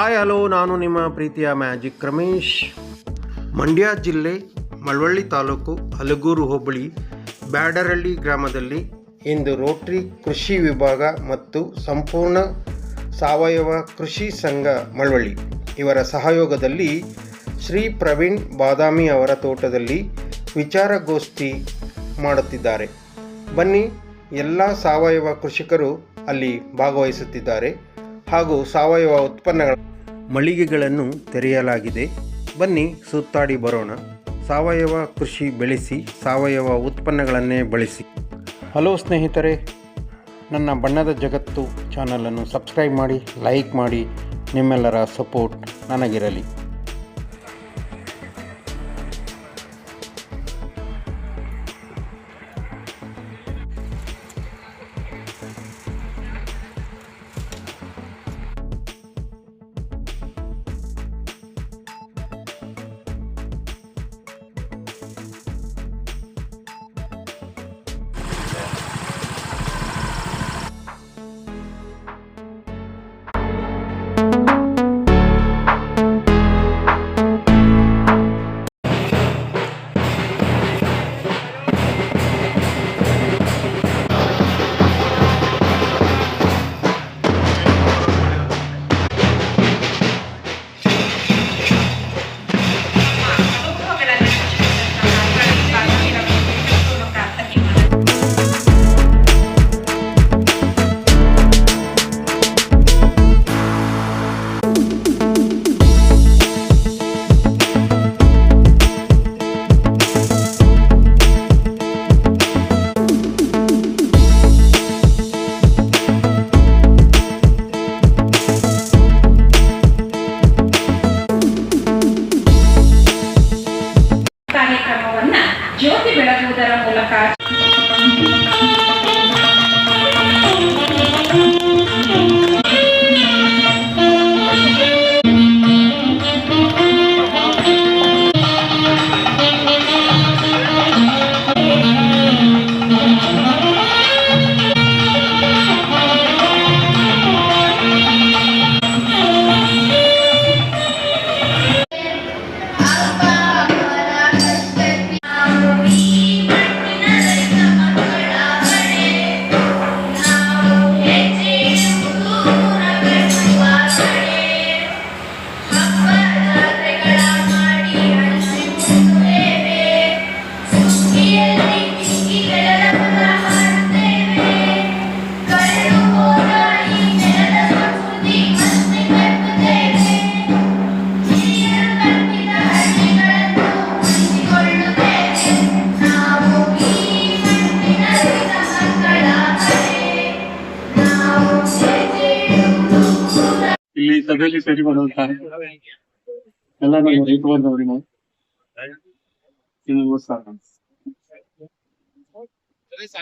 Hi hello ನಾನು ನಿಮ್ಮ ಪ್ರೀತಿಯ ಮ್ಯಾಜಿಕ್ ರಮೇಶ್. ಮಂಡ್ಯ ಜಿಲ್ಲೆ ಮಳವಳ್ಳಿ ತಾಲೂಕು ಹಲಗೂರು ಹೋಬಳಿ ಬ್ಯಾಡರಳ್ಳಿ ಗ್ರಾಮದಲ್ಲಿ ಇಂದು ರೋಟ್ರಿ ಕೃಷಿ ವಿಭಾಗ ಮತ್ತು ಸಂಪೂರ್ಣ ಸಾವಯವ ಕೃಷಿ ಸಂಘ ಮಳವಳ್ಳಿ. ಇವರ ಸಹಯೋಗದಲ್ಲಿ ಶ್ರೀ ಪ್ರವೀಣ್ ಬಾದಾಮಿ ಅವರ ತೋಟದಲ್ಲಿ ವಿಚಾರಗೋಷ್ಠಿ ಮಾಡುತ್ತಿದ್ದಾರೆ. ಬನ್ನಿ, ಎಲ್ಲ ಸಾವಯವ ಕೃಷಿಕರು ಅಲ್ಲಿ ಭಾಗವಹಿಸುತ್ತಿದ್ದಾರೆ ಹಾಗೂ ಸಾವಯವ ಉತ್ಪನ್ನಗಳ ಮಳಿಗೆಗಳನ್ನು ತೆರೆಯಲಾಗಿದೆ. ಬನ್ನಿ ಸುತ್ತಾಡಿ ಬರೋಣ. ಸಾವಯವ ಕೃಷಿ ಬೆಳೆಸಿ, ಸಾವಯವ ಉತ್ಪನ್ನಗಳನ್ನೇ ಬಳಸಿ. ಹಲೋ ಸ್ನೇಹಿತರೆ, ನನ್ನ ಬಣ್ಣದ ಜಗತ್ತು ಚಾನಲನ್ನು ಸಬ್ಸ್ಕ್ರೈಬ್ ಮಾಡಿ, ಲೈಕ್ ಮಾಡಿ, ನಿಮ್ಮೆಲ್ಲರ ಸಪೋರ್ಟ್ ನನಗಿರಲಿ. ಸೇರಿ ಮಾಡುವಂತ ಎಲ್ಲ ನಮ್ಮ ರೈತ ಬಂದವ್ರಿ ನಾವು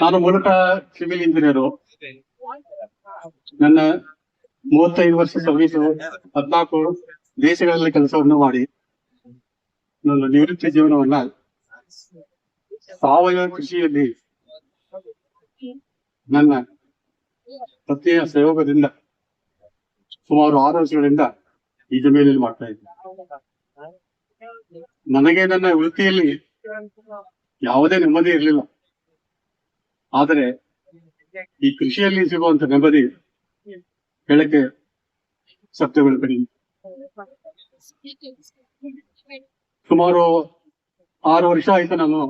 ನಾನು ಮೂಲಕ ಸಿವಿಲ್ ಇಂಜಿನಿಯರು. ನನ್ನ ಮೂವತ್ತೈದು ವರ್ಷ ಸರ್ವಿಸ್ ಹದ್ನಾಲ್ಕು ದೇಶಗಳಲ್ಲಿ ಕೆಲಸವನ್ನು ಮಾಡಿ. ನನ್ನ ನಿವೃತ್ತಿ ಜೀವನವನ್ನ ಸಾವಯವ ಕೃಷಿಯಲ್ಲಿ ನನ್ನ ಪತ್ನಿಯ ಸಹಯೋಗದಿಂದ ಸುಮಾರು ಆರು ವರ್ಷಗಳಿಂದ ಈ ಜಮೀನಲ್ಲಿ ಮಾಡ್ತಾ ಇದ್ದೆ. ನನಗೆ ನನ್ನ ವೃತ್ತಿಯಲ್ಲಿ ಯಾವುದೇ ನೆಮ್ಮದಿ ಇರಲಿಲ್ಲ. ಆದರೆ ಈ ಕೃಷಿಯಲ್ಲಿ ಸಿಗುವಂತ ನೆಮ್ಮದಿ ಹೇಳಕ್ಕೆ ಸತ್ಯಗಳು ಕಡಿಮೆ ಸುಮಾರು ಆರು ವರ್ಷ ಆಯ್ತು ನಾನು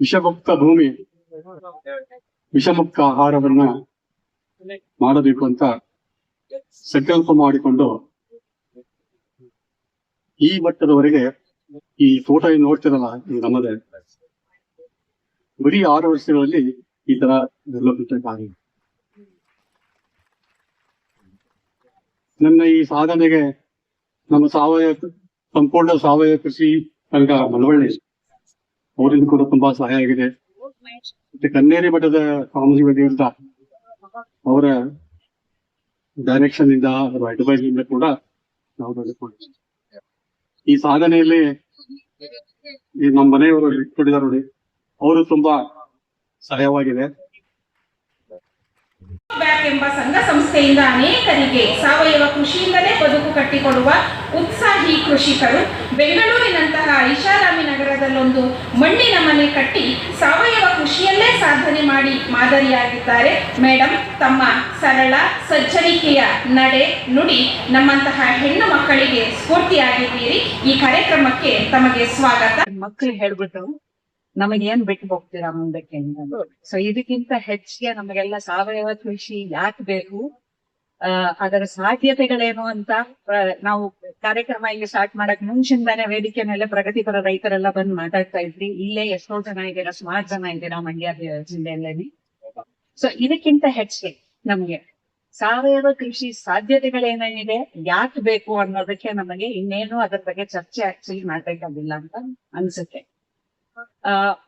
ವಿಷಮುಕ್ತ ಭೂಮಿ, ವಿಷಮುಕ್ತ ಆಹಾರವನ್ನ ಮಾಡಬೇಕು ಅಂತ ಸಂಕಲ್ಪ ಮಾಡಿಕೊಂಡು ಈ ಮಟ್ಟದವರೆಗೆ ಈ ಫೋಟೋ ಏನು ನೋಡ್ತಿರಲ್ಲ ನಮ್ಮದೇ. ಬರೀ ಆರು ವರ್ಷಗಳಲ್ಲಿ ಈ ತರ ಡೆವಲಪ್ಮೆಂಟ್ ಆಗಿದೆ ನನ್ನ ಈ ಸಾಧನೆಗೆ ನಮ್ಮ ಸಾವಯವ ಸಂಪೂರ್ಣ ಸಾವಯವ ಕೃಷಿ ಸಂಘ ಮಳವಳ್ಳಿ ಅವರಿಂದ ಕೂಡ ತುಂಬಾ ಸಹಾಯ ಆಗಿದೆ. ಮತ್ತೆ ಕನ್ನೇರಿ ಮಠದ ಸ್ವಾಮೀಜಿ ಅಂತ ಅವರ ಡೈರೆಕ್ಷನ್ ಇಂದ ಅವರ ಅಡ್ವೈಸ್ ಇಂದ ಕೂಡ ನಾವು ನಡೆದುಕೊಂಡಿದ್ದೀವಿ ಈ ಸಾಧನೆಯಲ್ಲಿ ಈ ನಮ್ಮ ಮನೆಯವರು ಇಟ್ಕೊಂಡಿದ್ದಾರೆ ನೋಡಿ, ಅವರು ತುಂಬಾ ಸಹಾಯವಾಗಿದೆ. ಬ್ಯಾಕ್ ಎಂಬ ಸಂಘ ಸಂಸ್ಥೆಯಿಂದ ಅನೇಕರಿಗೆ ಸಾವಯವ ಕೃಷಿಯಿಂದಲೇ ಬದುಕು ಕಟ್ಟಿಕೊಡುವ ಉತ್ಸಾಹಿ ಕೃಷಿಕರು ಬೆಂಗಳೂರಿನಂತಹ ಐಷಾರಾಮಿ ನಗರದಲ್ಲೊಂದು ಮಣ್ಣಿನ ಮನೆ ಕಟ್ಟಿ ಸಾವಯವ ಕೃಷಿಯಲ್ಲೇ ಸಾಧನೆ ಮಾಡಿ ಮಾದರಿಯಾಗಿದ್ದಾರೆ. ಮೇಡಮ್ ತಮ್ಮ ಸರಳ ಸಜ್ಜನಿಕೆಯ ನಡೆ ನುಡಿ ನಮ್ಮಂತಹ ಹೆಣ್ಣು ಮಕ್ಕಳಿಗೆ ಸ್ಫೂರ್ತಿಯಾಗಿದ್ದೀರಿ. ಈ ಕಾರ್ಯಕ್ರಮಕ್ಕೆ ತಮಗೆ ಸ್ವಾಗತ. ಮಕ್ಕಳು ಹೇಳ್ಬಿಟ್ಟು ನಮಗೆ ಏನ್ ಬಿಟ್ಟು ಹೋಗ್ತೀರಾ ಮುಂದಕ್ಕೆ ಸೊ ಇದಕ್ಕಿಂತ ಹೆಚ್ಚಿಗೆ ನಮಗೆಲ್ಲ ಸಾವಯವ ಕೃಷಿ ಯಾಕೆ ಬೇಕು? ಅದರ ಸಾಧ್ಯತೆಗಳೇನು ಅಂತ ನಾವು ಕಾರ್ಯಕ್ರಮ ಇಲ್ಲಿ ಸ್ಟಾರ್ಟ್ ಮಾಡಕ್ ಮುಂಚಿಂದಾನೆ ವೇದಿಕೆ ಮೇಲೆ ಪ್ರಗತಿಪರ ರೈತರೆಲ್ಲ ಬಂದು ಮಾತಾಡ್ತಾ ಇದ್ರಿ. ಇಲ್ಲೇ ಎಷ್ಟೋ ಜನ ಇದ್ದೀರಾ, ಸುಮಾರು ಜನ ಇದ್ದೀರಾ ಮಂಡ್ಯ ಜಿಲ್ಲೆಯಲ್ಲಿ. ಸೊ ಇದಕ್ಕಿಂತ ಹೆಚ್ಚಿಗೆ ನಮ್ಗೆ ಸಾವಯವ ಕೃಷಿ ಸಾಧ್ಯತೆಗಳೇನೇನಿದೆ, ಯಾಕೆ ಬೇಕು ಅನ್ನೋದಕ್ಕೆ ನಮಗೆ ಇನ್ನೇನು ಅದ್ರ ಬಗ್ಗೆ ಚರ್ಚೆ ಆಕ್ಚುಲಿ ಮಾಡ್ಬೇಕಾಗಿಲ್ಲ ಅಂತ ಅನ್ಸುತ್ತೆ.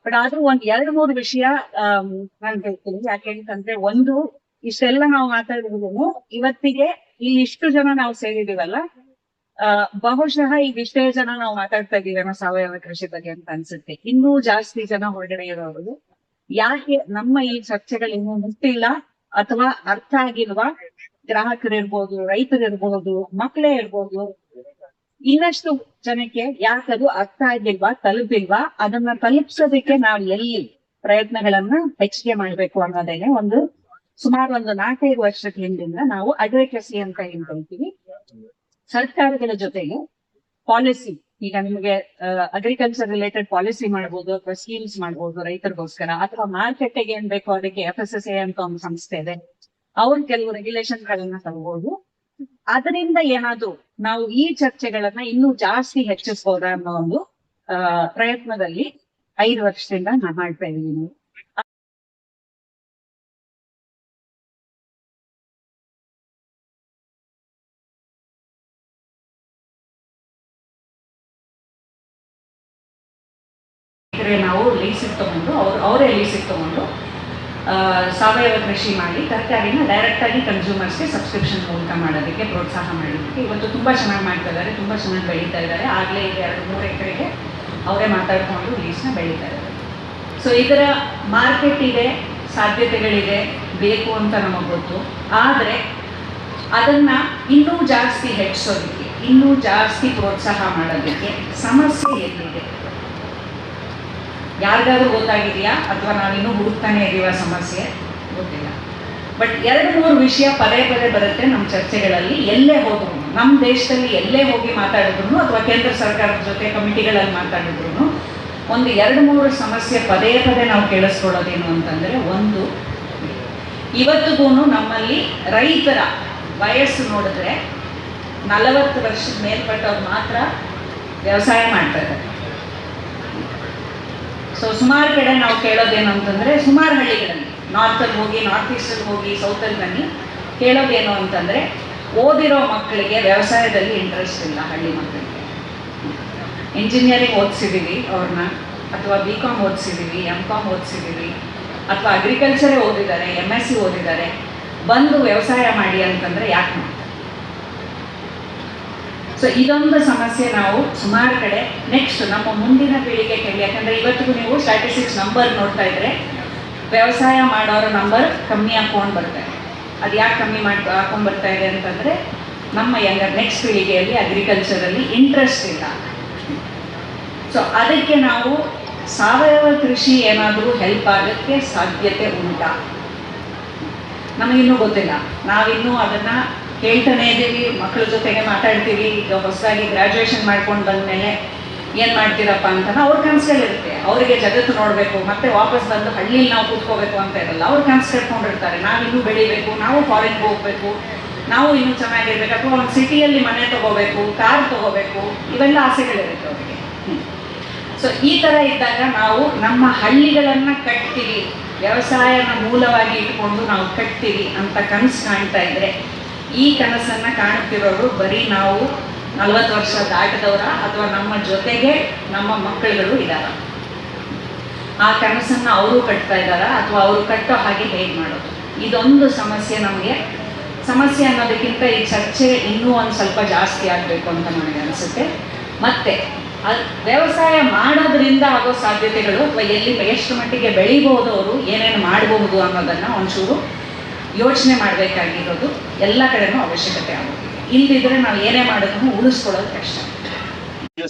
ಬಟ್ ಆದ್ರೂ ಒಂದ್ ಎರಡ್ ಮೂರು ವಿಷಯ ನಾನು ಹೇಳ್ತೀನಿ. ಯಾಕೆ ಅಂತಂದ್ರೆ ಒಂದು ಇಷ್ಟೆಲ್ಲ ನಾವು ಮಾತಾಡಿದ್ರು ಇವತ್ತಿಗೆ ಈ ಇಷ್ಟು ಜನ ನಾವು ಸೇರಿದೀವಲ್ಲ ಬಹುಶಃ ಈಗ ಇಷ್ಟೇ ಜನ ನಾವು ಮಾತಾಡ್ತಾ ಇದೀವೇನೋ ಸಾವಯವ ಕೃಷಿ ಬಗ್ಗೆ ಅಂತ ಅನ್ಸುತ್ತೆ. ಇನ್ನೂ ಜಾಸ್ತಿ ಜನ ಹೊರಗಡೆ ಇರೋರು, ಯಾಕೆ ನಮ್ಮ ಈ ಚರ್ಚೆಗಳು ಇನ್ನೂ ಮುಟ್ಟಿಲ್ಲ? ಅಥವಾ ಅರ್ಥ ಆಗಿಲ್ವಾ? ಗ್ರಾಹಕರಿರ್ಬೋದು, ರೈತರಿರ್ಬೋದು, ಮಕ್ಕಳೇ ಇರ್ಬೋದು, ಇನ್ನಷ್ಟು ಜನಕ್ಕೆ ಯಾಕದು ಅರ್ಥ ಆಗಿಲ್ವಾ, ತಲುಪಿಲ್ವಾ? ಅದನ್ನ ತಲುಪಿಸೋದಕ್ಕೆ ನಾವು ಎಲ್ಲಿ ಪ್ರಯತ್ನಗಳನ್ನ ಹೆಚ್ಚಿಗೆ ಮಾಡ್ಬೇಕು ಅನ್ನೋದೇನೆ ಒಂದು ಸುಮಾರು ಒಂದು ನಾಲ್ಕೈದು ವರ್ಷದ ಹಿಂದಿಂದ ನಾವು ಅಗ್ರಿಕಸಿ ಅಂತ ಏನ್ ಕರಿತೀವಿ ಸರ್ಕಾರಗಳ ಜೊತೆಗೆ ಪಾಲಿಸಿ, ಈಗ ನಿಮಗೆ ಅಗ್ರಿಕಲ್ಚರ್ ರಿಲೇಟೆಡ್ ಪಾಲಿಸಿ ಮಾಡ್ಬೋದು, ಅಥವಾ ಸ್ಕೀಮ್ಸ್ ಮಾಡ್ಬೋದು ರೈತರಿಗೋಸ್ಕರ, ಅಥವಾ ಮಾರ್ಕೆಟ್ಗೆ ಏನ್ ಬೇಕು ಅದಕ್ಕೆ ಎಫ್ ಎಸ್ ಎಸ್ ಎ ಅಂತ ಒಂದು ಸಂಸ್ಥೆ ಇದೆ. ಅವ್ರ ಕೆಲವು ರೆಗ್ಯುಲೇಷನ್ ಗಳನ್ನ ತಗೋಬಹುದು ಅದರಿಂದ ಏನಾದ್ರು ನಾವು ಈ ಚರ್ಚೆಗಳನ್ನ ಇನ್ನೂ ಜಾಸ್ತಿ ಹೆಚ್ಚಿಸಬಹುದಾ ಅನ್ನೋ ಒಂದು ಪ್ರಯತ್ನದಲ್ಲಿ ಐದು ವರ್ಷದಿಂದ ನಾನು ಮಾಡ್ತಾ ಇದ್ದೀನಿ. ಎಕರೆ ನಾವು ಲೀಸಿಗೆ ತೊಗೊಂಡು, ಅವ್ರು, ಅವರೇ ಲೀಸಿಗೆ ತೊಗೊಂಡು ಸಾವಯವ ಕೃಷಿ ಮಾಡಿ ತರಕಾರಿನ ಡೈರೆಕ್ಟಾಗಿ ಕನ್ಸ್ಯೂಮರ್ಸ್ಗೆ ಸಬ್ಸ್ಕ್ರಿಪ್ಷನ್ ಮೂಲಕ ಮಾಡೋದಕ್ಕೆ ಪ್ರೋತ್ಸಾಹ ಮಾಡೋದಕ್ಕೆ ಇವತ್ತು ತುಂಬ ಚೆನ್ನಾಗಿ ಮಾಡ್ತಾ ಇದ್ದಾರೆ ತುಂಬ ಚೆನ್ನಾಗಿ ಬೆಳೀತಾ ಇದ್ದಾರೆ ಆಗಲೇ ಈಗ ಎರಡು, ಮೂರು ಎಕರೆಗೆ ಅವರೇ ಮಾತಾಡಿಕೊಂಡು ಲೀಸ್ನ ಬೆಳೀತಾ ಇದ್ದಾರೆ ಸೊ ಇದರ ಮಾರ್ಕೆಟ್ ಇದೆ, ಸಾಧ್ಯತೆಗಳಿದೆ, ಬೇಕು ಅಂತ ನಮಗೆ ಗೊತ್ತು. ಆದರೆ ಅದನ್ನು ಇನ್ನೂ ಜಾಸ್ತಿ ಹೆಚ್ಚಿಸೋದಕ್ಕೆ ಇನ್ನೂ ಜಾಸ್ತಿ ಪ್ರೋತ್ಸಾಹ ಮಾಡೋದಕ್ಕೆ ಸಮಸ್ಯೆ ಎಲ್ಲಿದೆ? ಯಾರಿಗಾದ್ರೂ ಗೊತ್ತಾಗಿದೆಯಾ? ಅಥವಾ ನಾವಿನ್ನೂ ಹುಡುಕ್ತಾನೆ ಇದೀವ ಸಮಸ್ಯೆ? ಗೊತ್ತಿಲ್ಲ. ಬಟ್ ಎರಡು ಮೂರು ವಿಷಯ ಪದೇ ಪದೇ ಬರುತ್ತೆ ನಮ್ಮ ಚರ್ಚೆಗಳಲ್ಲಿ. ಎಲ್ಲೇ ಹೋದ್ರು, ನಮ್ಮ ದೇಶದಲ್ಲಿ ಎಲ್ಲೇ ಹೋಗಿ ಮಾತಾಡಿದ್ರು ಅಥವಾ ಕೇಂದ್ರ ಸರ್ಕಾರದ ಜೊತೆ ಕಮಿಟಿಗಳಲ್ಲಿ ಮಾತಾಡಿದ್ರು ಒಂದು ಎರಡು ಮೂರು ಸಮಸ್ಯೆ ಪದೇ ಪದೇ ನಾವು ಕೇಳಿಸ್ಕೊಳ್ಳೋದೇನು ಅಂತಂದರೆ ಒಂದು ಇವತ್ತಿಗೂ ನಮ್ಮಲ್ಲಿ ರೈತರ ವಯಸ್ಸು ನೋಡಿದ್ರೆ ನಲವತ್ತು ವರ್ಷದ ಮೇಲ್ಪಟ್ಟವ್ರು ಮಾತ್ರ ವ್ಯವಸಾಯ ಮಾಡ್ತಾ ಇದ್ದಾರೆ. ಸೊ ಸುಮಾರು ಕಡೆ ನಾವು ಕೇಳೋದೇನು ಅಂತಂದರೆ ಸುಮಾರು ಹಳ್ಳಿಗಳಲ್ಲಿ ನಾರ್ತಲ್ಲಿ ಹೋಗಿ ನಾರ್ತ್ ಈಸ್ಟಲ್ಲಿ ಹೋಗಿ ಸೌತಲ್ಲಿ ಬನ್ನಿ, ಕೇಳೋದೇನು ಅಂತಂದರೆ ಓದಿರೋ ಮಕ್ಕಳಿಗೆ ವ್ಯವಸಾಯದಲ್ಲಿ ಇಂಟ್ರೆಸ್ಟ್ ಇಲ್ಲ ಹಳ್ಳಿ ಮಕ್ಕಳಿಗೆ. ಇಂಜಿನಿಯರಿಂಗ್ ಓದಿಸಿದ್ದೀವಿ ಅವ್ರನ್ನ, ಅಥವಾ ಬಿ ಕಾಮ್ ಓದಿಸಿದ್ದೀವಿ ಎಂ ಕಾಮ್ ಓದಿಸಿದ್ದೀವಿ ಅಥವಾ ಅಗ್ರಿಕಲ್ಚರೇ ಓದಿದ್ದಾರೆ ಎಂ ಎಸ್ ಸಿ ಓದಿದ್ದಾರೆ, ಬಂದು ವ್ಯವಸಾಯ ಮಾಡಿ ಅಂತಂದರೆ ಯಾಕೆ ಸೊ ಇದೊಂದು ಸಮಸ್ಯೆ ನಾವು ಸುಮಾರು ಕಡೆ. ನೆಕ್ಸ್ಟ್ ನಮ್ಮ ಮುಂದಿನ ಪೀಳಿಗೆ ಕೇಳಿ ಯಾಕಂದ್ರೆ ಇವತ್ತಿಗೂ ನೀವು ಸ್ಟ್ಯಾಟಿಸ್ಟಿಕ್ಸ್ ನಂಬರ್ ನೋಡ್ತಾ ಇದ್ರೆ ವ್ಯವಸಾಯ ಮಾಡೋರ ನಂಬರ್ ಕಮ್ಮಿ ಹಾಕೊಂಡು ಬರ್ತಾ ಇದೆ ಅದು ಯಾಕೆ ಕಮ್ಮಿ ಮಾಡ್ಕೊ ಹಾಕೊಂಡು ಬರ್ತಾ ಇದೆ ಅಂತಂದ್ರೆ ನಮ್ಮ ಯಂಗರ್ ನೆಕ್ಸ್ಟ್ ಪೀಳಿಗೆಯಲ್ಲಿ ಅಗ್ರಿಕಲ್ಚರಲ್ಲಿ ಇಂಟ್ರೆಸ್ಟ್ ಇಲ್ಲ. ಸೊ ಅದಕ್ಕೆ ನಾವು ಸಾವಯವ ಕೃಷಿ ಏನಾದರೂ ಹೆಲ್ಪ್ ಆಗೋಕ್ಕೆ ಸಾಧ್ಯತೆ ಉಂಟಾ? ನಮಗಿನ್ನೂ ಗೊತ್ತಿಲ್ಲ. ನಾವಿನ್ನೂ ಅದನ್ನ ಕೇಳ್ತಾನೆ ಇದ್ದೀವಿ ಮಕ್ಕಳ ಜೊತೆಗೆ ಮಾತಾಡ್ತೀವಿ, ಈಗ ಹೊಸದಾಗಿ ಗ್ರಾಜುಯೇಷನ್ ಮಾಡ್ಕೊಂಡು ಬಂದಮೇಲೆ ಏನು ಮಾಡ್ತೀರಪ್ಪ ಅಂತ ಅವ್ರ ಕನಸಲ್ಲಿರುತ್ತೆ ಅವರಿಗೆ ಜಗತ್ತು ನೋಡಬೇಕು, ಮತ್ತೆ ವಾಪಸ್ ಬಂದು ಹಳ್ಳಿಯಲ್ಲಿ ನಾವು ಕೂತ್ಕೋಬೇಕು ಅಂತ ಇರಲ್ಲ. ಅವ್ರು ಕನಸು ಕಟ್ಕೊಂಡಿರ್ತಾರೆ ನಾವಿನ್ನೂ ಬೆಳಿಬೇಕು, ನಾವು ಫಾರಿನ್ಗೆ ಹೋಗ್ಬೇಕು, ನಾವು ಇನ್ನೂ ಚೆನ್ನಾಗಿರ್ಬೇಕು, ಅಥವಾ ಒಂದು ಸಿಟಿಯಲ್ಲಿ ಮನೆ ತಗೋಬೇಕು ಕಾರ್ ತಗೋಬೇಕು, ಇವೆಲ್ಲ ಆಸೆಗಳಿರುತ್ತೆ ಅವರಿಗೆ. ಸೊ ಈ ಥರ ಇದ್ದಾಗ ನಾವು ನಮ್ಮ ಹಳ್ಳಿಗಳನ್ನು ಕಟ್ತೀವಿ. ವ್ಯವಸಾಯನ ಮೂಲವಾಗಿ ಇಟ್ಕೊಂಡು ನಾವು ಕಟ್ತೀವಿ ಅಂತ ಕನಸು ಕಾಣ್ತಾ ಇದ್ರೆ ಈ ಕನಸನ್ನ ಕಾಣುತ್ತಿರೋರು ಬರೀ ನಾವು ನಲವತ್ತು ವರ್ಷ ದಾಟದವರ ಅಥವಾ ನಮ್ಮ ಜೊತೆಗೆ ನಮ್ಮ ಮಕ್ಕಳುಗಳು ಇದ್ದಾರ ಆ ಕನಸನ್ನು ಅವರು ಕಟ್ತಾ ಇದ್ದಾರಾ ಅಥವಾ ಅವರು ಕಟ್ಟೋ ಹಾಗೆ ಹೇಗೆ ಮಾಡೋದು? ಇದೊಂದು ಸಮಸ್ಯೆ ನಮಗೆ. ಸಮಸ್ಯೆ ಅನ್ನೋದಕ್ಕಿಂತ ಈ ಚರ್ಚೆ ಇನ್ನೂ ಒಂದು ಸ್ವಲ್ಪ ಜಾಸ್ತಿ ಆಗಬೇಕು ಅಂತ ನನಗೆ ಅನಿಸುತ್ತೆ. ಮತ್ತೆ, ಅದು ವ್ಯವಸಾಯ ಮಾಡೋದ್ರಿಂದ ಆಗೋ ಸಾಧ್ಯತೆಗಳು ಅಥವಾ ಎಲ್ಲಿ ಎಷ್ಟು ಮಟ್ಟಿಗೆ ಬೆಳಿಬಹುದು ಅವರು, ಏನೇನು ಮಾಡಬಹುದು ಅನ್ನೋದನ್ನ ಒಂಚೂರು ಯೋಚನೆ ಮಾಡಬೇಕಾಗಿರೋದು ಎಲ್ಲ ಕಡೆನೂ ಅವಶ್ಯಕತೆ ಆಗುತ್ತೆ. ಇಲ್ದಿದ್ರೆ ನಾವು ಏನೇ ಮಾಡೋದನ್ನು ಉಳಿಸ್ಕೊಳ್ಳೋದು ಕಷ್ಟ.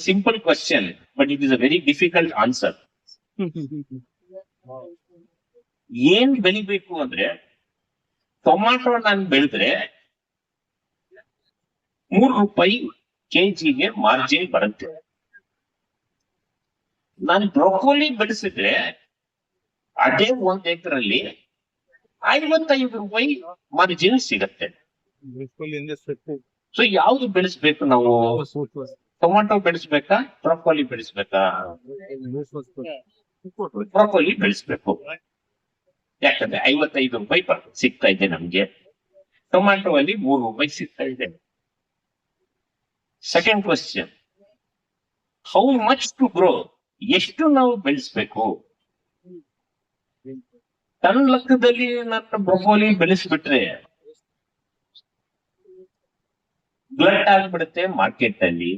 Simple question but it is a very difficult answer. ಏನ್ ಬೆಳಿಬೇಕು ಅಂದ್ರೆ ಟೊಮಾಟೊ ನಾನು ಬೆಳೆದ್ರೆ ಮೂರು ರೂಪಾಯಿ ಕೆಜಿಗೆ ಮಾರ್ಜಿನ್ ಬರುತ್ತೆ. ನಾನು ಬ್ರೊಕೋಲಿ ಬೆಳೆಸಿದ್ರೆ ಅದೇ ಒಂದ್ ಎಕರಲ್ಲಿ ಐವತ್ತೈದು ರೂಪಾಯಿ ಮಾರ್ಜಿನ್ ಸಿಗತ್ತೆ. ಸೊ ಯಾವ್ದು ಬೆಳೆಸ್ಬೇಕು ನಾವು? ಟೊಮಾಟೊ ಬೆಳೆಸ್ಬೇಕಾ? ಬ್ರೊಕೊಲಿ ಬೆಳೆಸ್ಬೇಕಾ? ಬ್ರೊಕೊಲಿ ಬೆಳೆಸ್ಬೇಕು. ಯಾಕಂದ್ರೆ ಐವತ್ತೈದು ರೂಪಾಯಿ ಸಿಗ್ತಾ ಇದೆ ನಮ್ಗೆ. ಟೊಮ್ಯಾಟೊ ಅಲ್ಲಿ ಮೂರು ರೂಪಾಯಿ ಸಿಗ್ತಾ ಇದೆ. Second question how much to grow ಎಷ್ಟು ನಾವು ಬೆಳೆಸ್ಬೇಕು? ಟನ್ ಲಕ್ಕದಲ್ಲಿ ನನ್ನ ಬ್ರೊಕೋಲಿ ಬೆಳೆಸ್ಬಿಟ್ರೆ ಬ್ಲಡ್ ಆಗ್ಬಿಡುತ್ತೆ ಮಾರ್ಕೆಟ್ ಅಲ್ಲಿ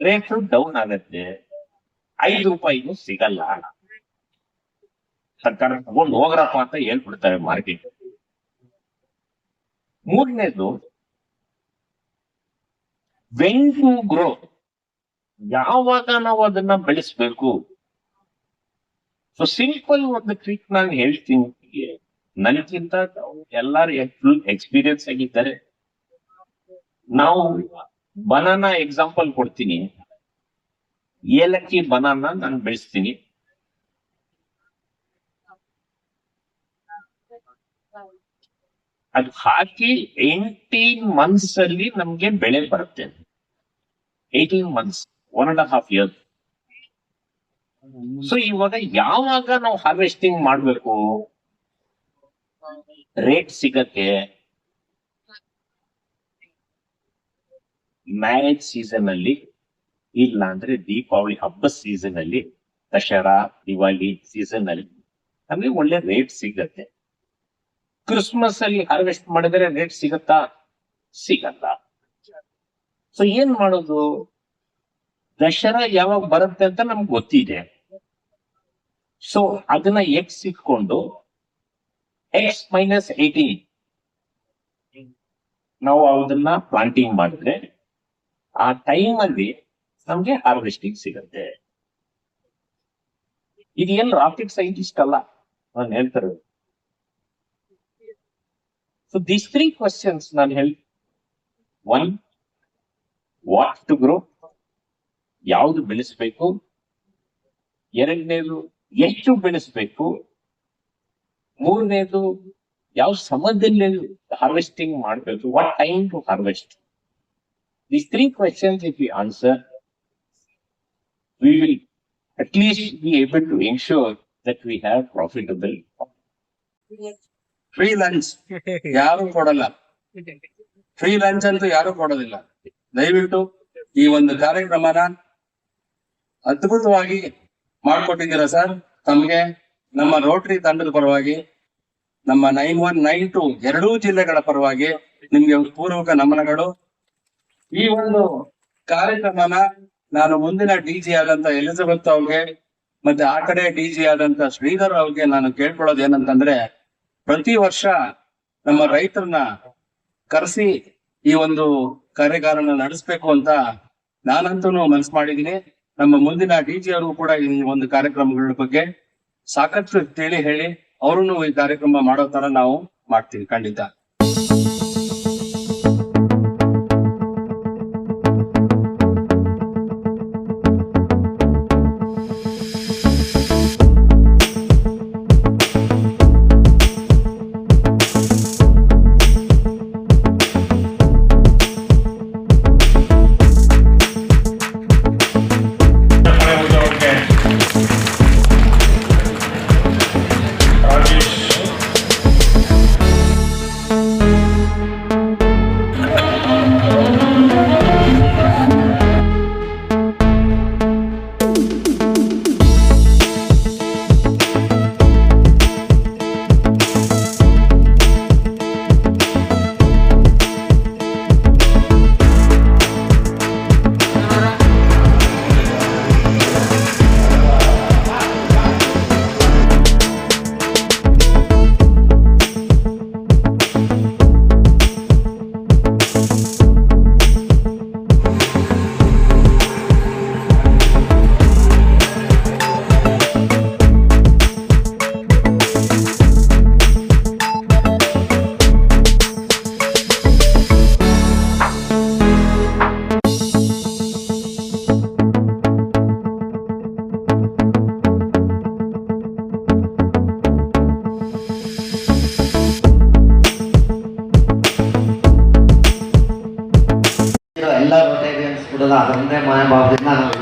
ರೇಟ್ ಡೌನ್ ಆಗತ್ತೆ, ಐದು ರೂಪಾಯಿನೂ ಸಿಗಲ್ಲ. ಸರ್ಕಾರ ತಗೊಂಡು ಹೋಗ್ರಪ್ಪ ಅಂತ ಹೇಳ್ಬಿಡ್ತಾರೆ ಮಾರ್ಕೆಟ್ ಮೂರನೇದು ವೆನ್ ಟು ಗ್ರೋ ಯಾವಾಗ ನಾವು ಅದನ್ನ ಬೆಳೆಸ್ಬೇಕು? ಸೊ ಸಿಂಪಲ್ ಒಂದು ಟ್ರಿಕ್ ನಾನು ಹೇಳ್ತೀನಿ ನನಗಿಂತ ಎಲ್ಲರೂ ಎಕ್ಸ್ಪೀರಿಯನ್ಸ್ ಆಗಿದ್ದಾರೆ ನಾವು ಬನಾನ ಎಕ್ಸಾಂಪಲ್ ಕೊಡ್ತೀನಿ. ಏಲಕ್ಕಿ ಬನಾನ ನಾನು ಬೆಳೆಸ್ತೀನಿ. ಅದು ಹಾಕಿ ಏಟೀನ್ ಮಂತ್ಸ್ ಅಲ್ಲಿ ನಮ್ಗೆ ಬೆಳೆ ಬರುತ್ತೆ. Eighteen months one and half year so ಇವಾಗ ಯಾವಾಗ ನಾವು ಹಾರ್ವೆಸ್ಟಿಂಗ್ ಮಾಡ್ಬೇಕು? ರೇಟ್ ಸಿಗತ್ತೆ ಮ್ಯಾರೇಜ್ ಸೀಸನ್ ಅಲ್ಲಿ ಇಲ್ಲ ಅಂದ್ರೆ ದೀಪಾವಳಿ ಹಬ್ಬ ಸೀಸನ್ ಅಲ್ಲಿ, ದಸರಾ ದಿವಾಲಿ ಸೀಸನ್ ಅಲ್ಲಿ ನಮ್ಗೆ ಒಳ್ಳೆ ರೇಟ್ ಸಿಗತ್ತೆ. ಕ್ರಿಸ್ಮಸ್ ಅಲ್ಲಿ ಹಾರ್ವೆಸ್ಟ್ ಮಾಡಿದ್ರೆ ರೇಟ್ ಸಿಗತ್ತಾ? ಸಿಗಲ್ಲ. ಸೊ ಏನ್ ಮಾಡೋದು? ದಸರಾ ಯಾವಾಗ ಬರುತ್ತೆ ಅಂತ ನಮ್ಗೆ ಗೊತ್ತಿದೆ. ಸೊ ಅದನ್ನ ಎಕ್ಸ್ ಇಟ್ಕೊಂಡು ಎಕ್ಸ್ ಮೈನಸ್ ಏಟೀನ್ ನಾವು ಅದನ್ನ ಪ್ಲಾಂಟಿಂಗ್ ಮಾಡಿದ್ರೆ ಆ ಟೈಮ್ ಅಲ್ಲಿ ನಮ್ಗೆ ಹಾರ್ವೆಸ್ಟಿಂಗ್ ಇದು ಇದೇನ್ ರಾಕೆಟ್ ಸೈಂಟಿಸ್ಟ್ ಅಲ್ಲ, ನಾನು ಹೇಳ್ತಾರೆ ಸೊ ದಿಸ್ ತ್ರೀ ಕ್ವಶನ್ಸ್ ನಾನು ಹೇಳಿ ಒನ್ ವಾಟ್ ಟು ಗ್ರೋ ಯಾವುದು ಬೆಳೆಸಬೇಕು? ಎರಡನೇದು ಎಷ್ಟು ಬೆಳೆಸಬೇಕು? ಮೂರನೇದು ಯಾವ ಸಮಯದಲ್ಲಿ ಹಾರ್ವೆಸ್ಟಿಂಗ್ ಮಾಡಬೇಕು? What time to harvest these three questions if you answer we will at least be able to ensure that we have profitable. Free lunch ಯಾರು ಕೊಡಲ್ಲ. ಫ್ರೀ ಲಂಚ್ ಅಂತೂ ಯಾರು ಕೊಡೋದಿಲ್ಲ. ದಯವಿಟ್ಟು ಈ ಒಂದು ಕಾರ್ಯಕ್ರಮನ ಅದ್ಭುತವಾಗಿ ಮಾಡ್ಕೊಟ್ಟಿದ್ದೀರಾ ಸರ್? ತಮ್ಗೆ ನಮ್ಮ ರೋಟರಿ ತಂಡದ ಪರವಾಗಿ, ನಮ್ಮ ನೈನ್ ಒನ್ ನೈನ್ ಟು ಎರಡೂ ಜಿಲ್ಲೆಗಳ ಪರವಾಗಿ ನಿಮ್ಗೆ ಪೂರ್ವಕ ನಮನಗಳು. ಈ ಒಂದು ಕಾರ್ಯಕ್ರಮನ ನಾನು ಮುಂದಿನ ಡಿ ಜಿ ಆದಂತ ಎಲಿಜಬೆತ್ ಅವ್ರಿಗೆ ಮತ್ತೆ ಆ ಕಡೆ ಡಿ ಜಿ ಆದಂತ ಶ್ರೀಧರ್ ಅವ್ರಿಗೆ ನಾನು ಕೇಳ್ಕೊಳ್ಳೋದು ಏನಂತಂದ್ರೆ, ಪ್ರತಿ ವರ್ಷ ನಮ್ಮ ರೈತರನ್ನ ಕರೆಸಿ ಈ ಒಂದು ಕಾರ್ಯಾಗಾರನ ನಡೆಸ್ಬೇಕು ಅಂತ ನಾನಂತೂ ಮನಸ್ಸು ಮಾಡಿದೀನಿ ನಮ್ಮ ಮುಂದಿನ ಡಿ ಜಿ ಅವರು ಕೂಡ ಈ ಒಂದು ಕಾರ್ಯಕ್ರಮಗಳ ಬಗ್ಗೆ ಸಾಕಷ್ಟು ತಿಳಿ ಹೇಳಿ ಅವರನ್ನು ಈ ಕಾರ್ಯಕ್ರಮ ಮಾಡೋ ತರ ನಾವು ಮಾಡ್ತೀವಿ ಖಂಡಿತ.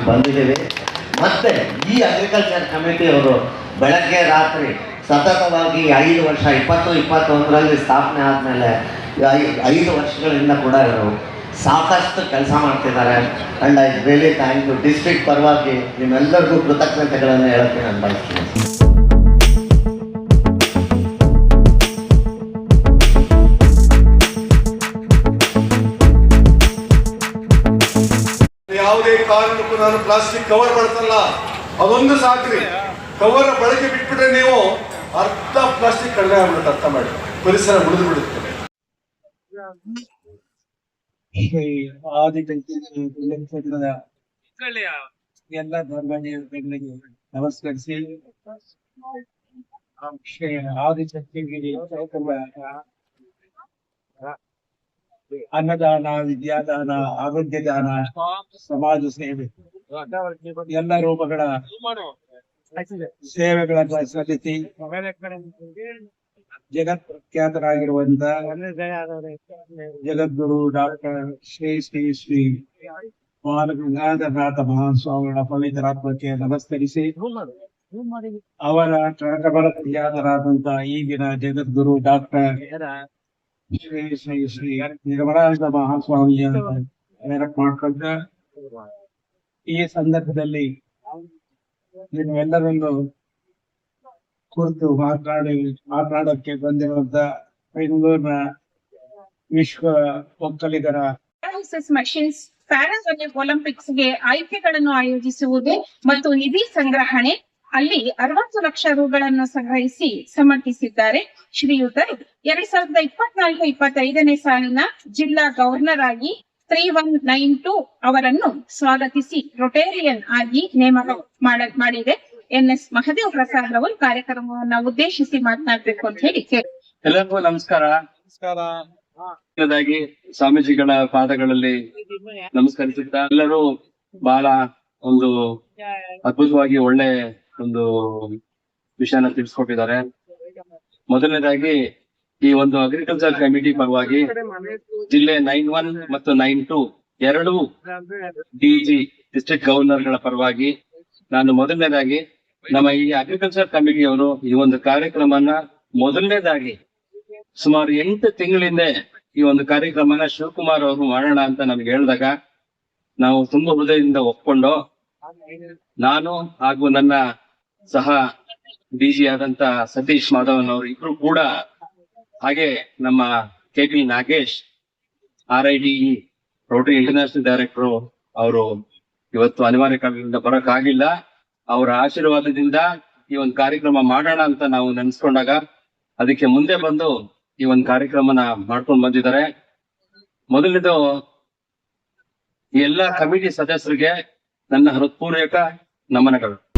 ಬಂದಿದ್ದೀವಿ. ಮತ್ತೆ ಈ ಅಗ್ರಿಕಲ್ಚರ್ ಕಮಿಟಿಯವರು ಬೆಳಗ್ಗೆ ರಾತ್ರಿ ಸತತವಾಗಿ ಐದು ವರ್ಷ, ಇಪ್ಪತ್ತು, ಇಪ್ಪತ್ತೊಂದರಲ್ಲಿ ಸ್ಥಾಪನೆ ಆದಮೇಲೆ ಐದು ವರ್ಷಗಳಿಂದ ಕೂಡ ಇವರು ಸಾಕಷ್ಟು ಕೆಲಸ ಮಾಡ್ತಿದ್ದಾರೆ. And I really thank you district ಪರವಾಗಿ ನಿಮ್ಮೆಲ್ಲರಿಗೂ ಕೃತಜ್ಞತೆಗಳನ್ನು ಹೇಳೋಕ್ಕೆ ನಾನು ಬಯಸ್ತೀನಿ. ಪ್ಲಾಸ್ಟಿಕ್ ಕವರ್ ಬಳಸಲ್ಲ. ಅದೊಂದು ಸಾಕ್ರಿ. ಕವರ್ ಬಳಕೆ ಬಿಟ್ಬಿಟ್ರೆ ನೀವು ಅರ್ಧ ಪ್ಲಾಸ್ಟಿಕ್ ಕಡಿಮೆ ಆಗ್ಬಿಡುತ್ತೆ ಅರ್ಥ ಮಾಡಿ. ಪರಿಸರ ಉಳಿದು ಬಿಡುತ್ತೆ. ಎಲ್ಲ ಧರ್ಮಗಳಿಗೆ ನಮಸ್ಕರಿಸಿ. ಆದಿಶಕ್ತಿಗೆ ಅನ್ನದಾನ ವಿದ್ಯಾದಾನ ಆರೋಗ್ಯ ದಾನ ಸಮಾಜ ಸೇವೆ. ಎಲ್ಲ ರೂಪಗಳ ಸೇವೆಗಳನ್ನು ಸಲ್ಲಿಸಿ ಜಗತ್ ಪ್ರಖ್ಯಾತರಾಗಿರುವಂತ ಜಗದ್ಗುರು ಡಾಕ್ಟರ್ ಶ್ರೀ ಶ್ರೀ ಶ್ರೀ ಬಾಲಗಂಗಾಧರನಾಥ ಮಹಾಸ್ವಾಮಿಗಳ ಪವಿತ್ರಾತ್ಮಕ್ಕೆ ನಮಸ್ಕರಿಸಿ ಅವರ ಕನಕಬರಪ್ರಿಯಾದರಾದಂತ ಈಗಿನ ಜಗದ್ಗುರು ಡಾಕ್ಟರ್ ಶ್ರೀ ಶ್ರೀ ಶ್ರೀ ನಿರ್ಮಲಾನಂದ ಮಹಾಸ್ವಾಮಿಯ ನೆನಪು ಮಾಡ್ಕೊಂಡ ಈ ಸಂದರ್ಭದಲ್ಲಿ ನಿಮ್ಮೆಲ್ಲರನ್ನು ಕುರಿತು ಮಾತನಾಡಿ ಮಾತನಾಡೋಕೆ ಬಂದಿರುವಂತ ಬೆಂಗಳೂರಿನ ವಿಶ್ವ ಒಕ್ಕಲಿಗರ ಮಷಿನ್ಸ್ ಪ್ಯಾರಾ ಒಲಿಂಪಿಕ್ಸ್ಗೆ ಆಯ್ಕೆಗಳನ್ನು ಆಯೋಜಿಸುವುದು ಮತ್ತು ನಿಧಿ ಸಂಗ್ರಹಣೆ ಅಲ್ಲಿ ಅರವತ್ತು ಲಕ್ಷ ರೂಗಳನ್ನು ಸಂಗ್ರಹಿಸಿ ಸಮರ್ಪಿಸಿದ್ದಾರೆ. ಶ್ರೀಯುತರು ಎರಡ್ ಸಾವಿರದ ಇಪ್ಪತ್ನಾಲ್ಕು, ಇಪ್ಪತ್ತೈದನೇ ಸಾಲಿನ ಜಿಲ್ಲಾ ಗವರ್ನರ್ ಆಗಿ ತ್ರೀ ಒನ್ ನೈನ್ ಟು ಅವರನ್ನು ಸ್ವಾಗತಿಸಿ. ರೊಟೇರಿಯನ್ ಆಗಿ ನೇಮಕ ಮಾಡ- ಮಾಡಿದೆ. ಎನ್ ಎಸ್ ಮಹದೇವ್ ಪ್ರಸಾದ್ ಅವರು ಕಾರ್ಯಕ್ರಮವನ್ನ ಉದ್ದೇಶಿಸಿ ಮಾತನಾಡಬೇಕು ಅಂತ ಹೇಳಿ ಕೇಳಿ. ಎಲ್ಲರಿಗೂ ನಮಸ್ಕಾರ. ಮೊದಲನೇದಾಗಿ ಸ್ವಾಮೀಜಿಗಳ ಪಾದಗಳಲ್ಲಿ ನಮಸ್ಕರಿಸುತ್ತಾ ಎಲ್ಲರೂ ಬಹಳ ಒಂದು ಅದ್ಭುತವಾಗಿ ಒಳ್ಳೆ ಒಂದು ವಿಷಯನ ತಿಳಿಸ್ಕೊಟ್ಟಿದ್ದಾರೆ. ಮೊದಲನೇದಾಗಿ ಈ ಒಂದು ಅಗ್ರಿಕಲ್ಚರ್ ಕಮಿಟಿ ಪರವಾಗಿ ಜಿಲ್ಲೆ ನೈನ್ ಒನ್ ಮತ್ತು ನೈನ್ ಟೂ ಎರಡು ಡಿಜಿ ಡಿಸ್ಟ್ರಿಕ್ಟ್ ಗವರ್ನರ್ಗಳ ಪರವಾಗಿ ನಾನು ಮೊದಲನೇದಾಗಿ ನಮ್ಮ ಈ ಅಗ್ರಿಕಲ್ಚರ್ ಕಮಿಟಿಯವರು ಈ ಒಂದು ಕಾರ್ಯಕ್ರಮನ ಮೊದಲನೇದಾಗಿ ಸುಮಾರು ಎಂಟು ತಿಂಗಳಿಂದ ಈ ಒಂದು ಕಾರ್ಯಕ್ರಮನ ಶಿವಕುಮಾರ್ ಅವರು ಮಾಡೋಣ ಅಂತ ನಮ್ಗೆ ಹೇಳಿದಾಗ ನಾವು ತುಂಬಾ ಹೃದಯದಿಂದ ಒಪ್ಕೊಂಡು ನಾನು ಹಾಗೂ ನನ್ನ ಸಹ ಡಿಜಿ ಆದಂತ ಸತೀಶ್ ಮಾಧವನ್ ಅವರು ಇಬ್ರು ಕೂಡ ಹಾಗೆ ನಮ್ಮ K P Nagesh, R I D rotary international director ಅವರು ಇವತ್ತು ಅನಿವಾರ್ಯ ಕಾರಣದಿಂದ ಬರೋಕ್ಕಾಗಿಲ್ಲ. ಅವರ ಆಶೀರ್ವಾದದಿಂದ ಈ ಒಂದು ಕಾರ್ಯಕ್ರಮ ಮಾಡೋಣ ಅಂತ ನಾವು ನೆನೆಸ್ಕೊಂಡಾಗ ಅದಕ್ಕೆ ಮುಂದೆ ಬಂದು ಈ ಒಂದು ಕಾರ್ಯಕ್ರಮನ ಮಾಡ್ಕೊಂಡು ಬಂದಿದ್ದಾರೆ. ಮೊದಲನೇದು ಎಲ್ಲ ಎಲ್ಲಾ ಕಮಿಟಿ ಸದಸ್ಯರಿಗೆ ನನ್ನ ಹೃತ್ಪೂರ್ವಕ ನಮನಗಳು.